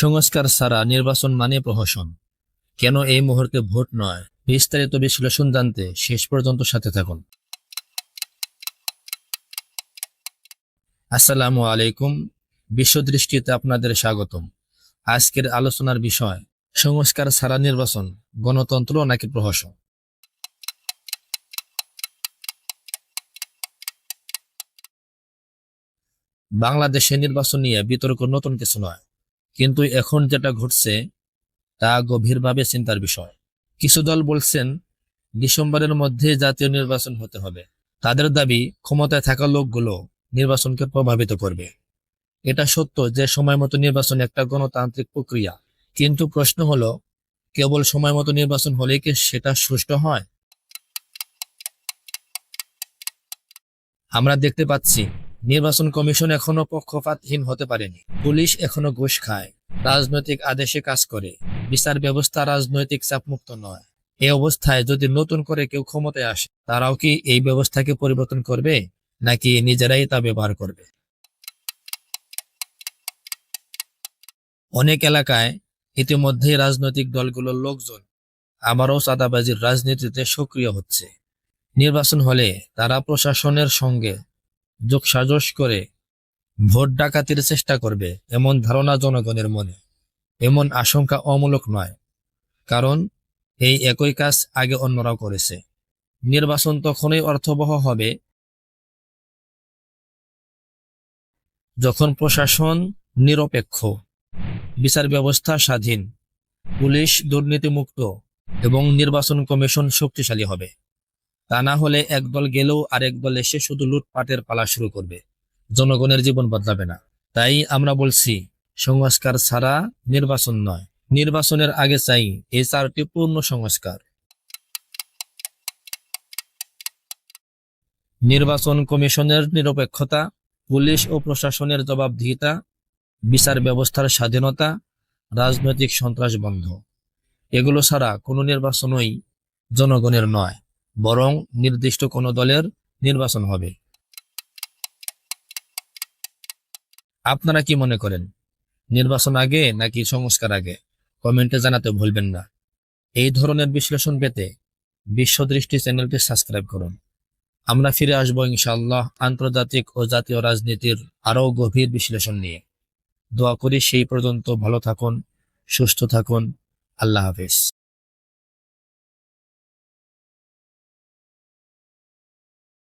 সংস্কার ছাড়া নির্বাচন মানে প্রহসন। কেন এই মুহূর্তে ভোট নয়? বিস্তারিত বিশ্লেষণ জানতে শেষ পর্যন্ত সাথে থাকুন। আসসালামু আলাইকুম। বিশ্বদৃষ্টিতে আপনাদের স্বাগতম। আজকের আলোচনার বিষয়, সংস্কার ছাড়া নির্বাচন, গণতন্ত্র নাকি প্রহসন? বাংলাদেশে নির্বাচন নিয়ে বিতর্ক নতুন কিছু নয়। কিন্তু এখন যেটা ঘটছে, তা গভীরভাবে চিন্তার বিষয়। কিছু দল বলছেন, ডিসেম্বরের মধ্যে জাতীয় নির্বাচন হতে হবে। তাদের দাবি, ক্ষমতায় থাকা লোকগুলো নির্বাচনকে প্রভাবিত করবে। এটা সত্য যে সময় মতো নির্বাচন একটা গণতান্ত্রিক প্রক্রিয়া। কিন্তু প্রশ্ন হলো, কেবল সময় মতো নির্বাচন হলেই কি সেটা সুষ্ঠু হয়? আমরা দেখতে পাচ্ছি নির্বাচন কমিশন এখনও পক্ষপাতহীন হতে পারেনি। পুলিশ এখনও ঘুষ খায়। রাজনৈতিক আদেশে কাজ করে। বিচার ব্যবস্থা রাজনৈতিক চাপমুক্ত নয়। এই অবস্থায় যদি নতুন করে কেউ ক্ষমতায় আসে, তারাও কি এই ব্যবস্থাকে পরিবর্তন করবে, নাকি নিজেরাই তা ব্যবহার করবে? অনেক এলাকায় ইতিমধ্যেই রাজনৈতিক দলগুলোর লোকজন আবারও চাঁদাবাজির রাজনীতিতে সক্রিয় হচ্ছে। নির্বাচন হলে তারা প্রশাসনের সঙ্গে যোগসাজশ করে ভোট ডাকাতির চেষ্টা করবে এমন ধারণা জনগণের মনে। এমন আশঙ্কা অমূলক নয়, কারণ এই একই কাজ আগে অন্যরাও করেছে। নির্বাচন তখনই অর্থবহ হবে যখন প্রশাসন নিরপেক্ষ, বিচার ব্যবস্থা স্বাধীন, পুলিশ দুর্নীতিমুক্ত এবং নির্বাচন কমিশন শক্তিশালী হবে। তা না হলে একদল গেলেও আরেক দল এসে শুধু লুটপাটের পালা শুরু করবে। জনগণের জীবন বদলাবে না। তাই আমরা বলছি, সংস্কার ছাড়া নির্বাচন নয়। নির্বাচনের আগে চাই এই চারটি পূর্ণ সংস্কার। নির্বাচন কমিশনের নিরপেক্ষতা, পুলিশ ও প্রশাসনের জবাবদিহিতা, বিচার ব্যবস্থার স্বাধীনতা, রাজনৈতিক সন্ত্রাস বন্ধ। এগুলো ছাড়া কোনো নির্বাচনই জনগণের নয়। বরং নির্দিষ্ট কোনো দলের নির্বাচন হবে। আপনারা কি মনে করেন? নির্বাচন আগে নাকি সংস্কার আগে? কমেন্টে জানাতে ভুলবেন না। এই ধরনের বিশ্লেষণ পেতে বিশ্বদৃষ্টি চ্যানেলটি সাবস্ক্রাইব করুন। আমরা ফিরে আসব ইনশাআল্লাহ আন্তর্জাতিক ও জাতীয় রাজনীতির আরও গভীর বিশ্লেষণ নিয়ে। দোয়া করি সেই পর্যন্ত ভালো থাকুন, সুস্থ থাকুন। আল্লাহ হাফিজ।